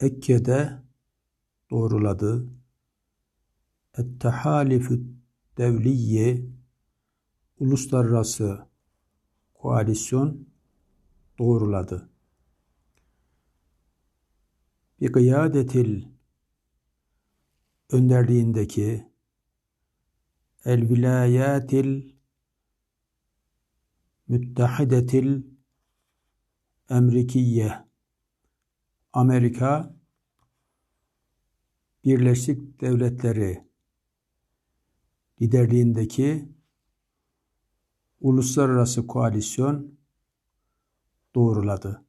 Ekke'de doğruladı. Et-Tehalifü Devliye Uluslararası Koalisyon doğruladı. Bir kıyadetil önderliğindeki El Vilayatil Müttehidetil Emrikiye Amerika Birleşik Devletleri liderliğindeki uluslararası koalisyon doğruladı.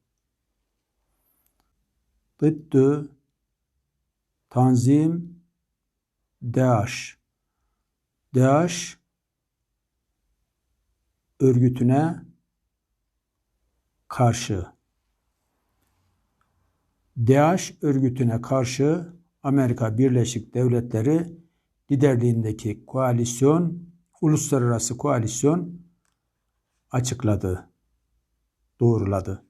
Dıddü Tanzim DAEŞ DAEŞ örgütüne karşı DAEŞ örgütüne karşı Amerika Birleşik Devletleri liderliğindeki koalisyon, uluslararası koalisyon açıkladı, doğruladı.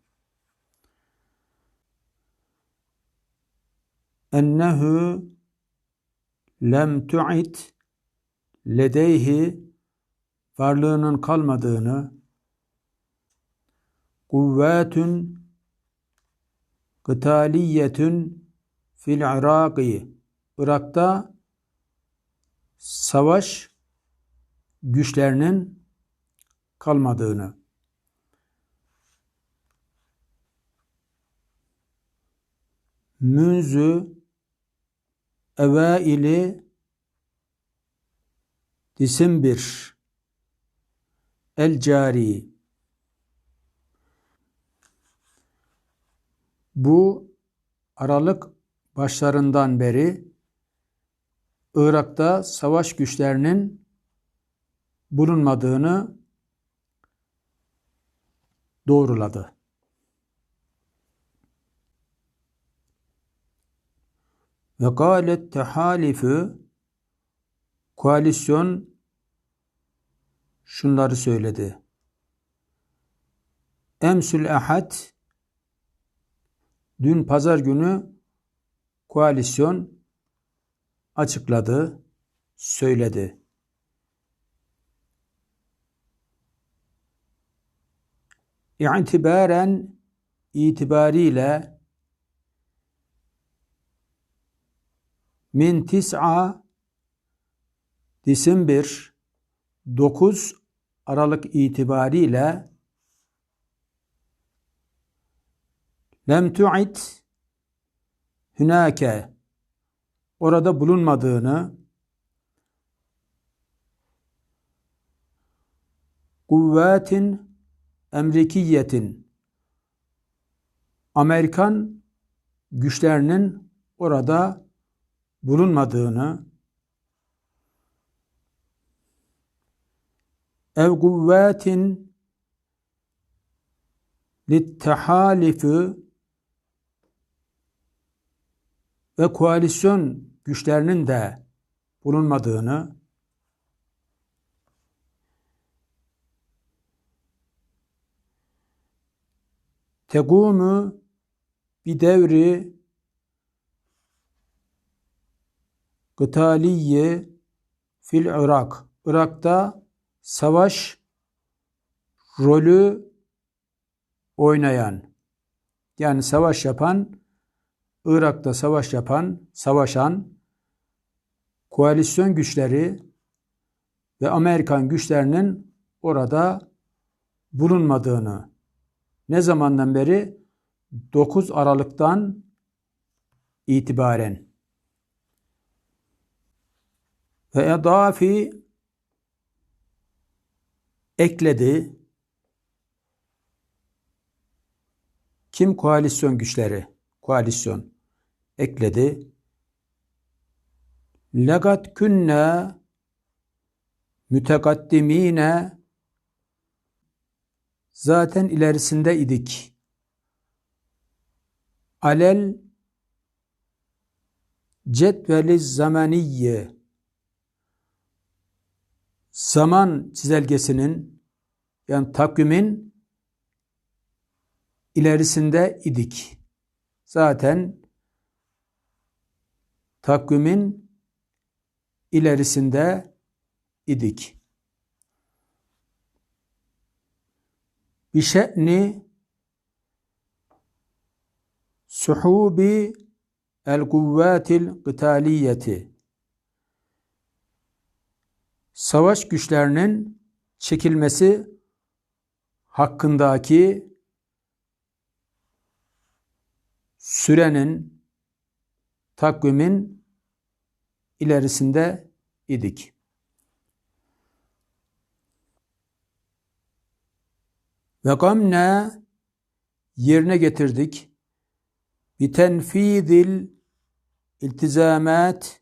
Ennehu lem tu'id ledeyhi varlığının kalmadığını kuvvetün kıtaliyetün fil Iraki Irak'ta savaş güçlerinin kalmadığını. Münzü evaili Disimber el cari bu Aralık başlarından beri Irak'ta savaş güçlerinin bulunmadığını doğruladı. Ve galet tehalifu koalisyon şunları söyledi. Emsül ahad dün pazar günü koalisyon açıkladı, söyledi. İ'tibaren itibariyle min tis'a Disember 9 Aralık itibariyle lem tu'id hünake orada bulunmadığını kuvvetin emrikiyetin Amerikan güçlerinin orada bulunmadığını ev kuvvetin littehalifi ve koalisyon güçlerinin de bulunmadığını tegumu bir devri gıtaliye fil Irak. Irak'ta savaş rolü oynayan yani savaş yapan Irak'ta savaş yapan, savaşan koalisyon güçleri ve Amerikan güçlerinin orada bulunmadığını ne zamandan beri? 9 Aralık'tan itibaren. Ve edafi ekledi kim koalisyon güçleri? Koalisyon ekledi. Legat künne mütekaddimine zaten ilerisinde idik. Alel cetveli zamaniyye zaman çizelgesinin yani takvimin ilerisinde idik. Zaten takvimin ilerisinde idik. Bir şe'ni suhubi el kuvvetil kıtaliyeti savaş güçlerinin çekilmesi hakkındaki sürenin takvimin ilerisinde idik. Ve gamne yerine getirdik. Bitenfidil iltizamat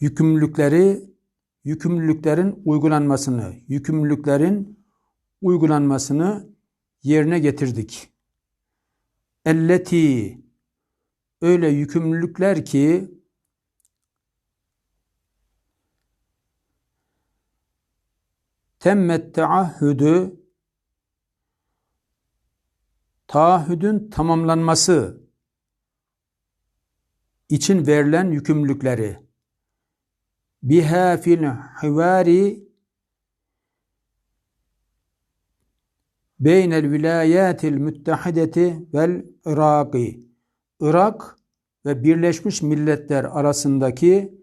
yükümlülükleri yükümlülüklerin uygulanmasını, yükümlülüklerin uygulanmasını yerine getirdik. Elleti öyle yükümlülükler ki temmet teahhüdü taahhüdün tamamlanması için verilen yükümlülükleri. Biha fil hivari beynel vilayatil müttehideti vel Iraki Irak ve Birleşmiş Milletler arasındaki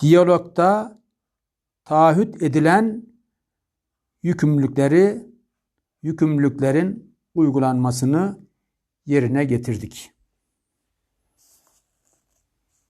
diyalogda taahhüt edilen yükümlülükleri yükümlülüklerin uygulanmasını yerine getirdik.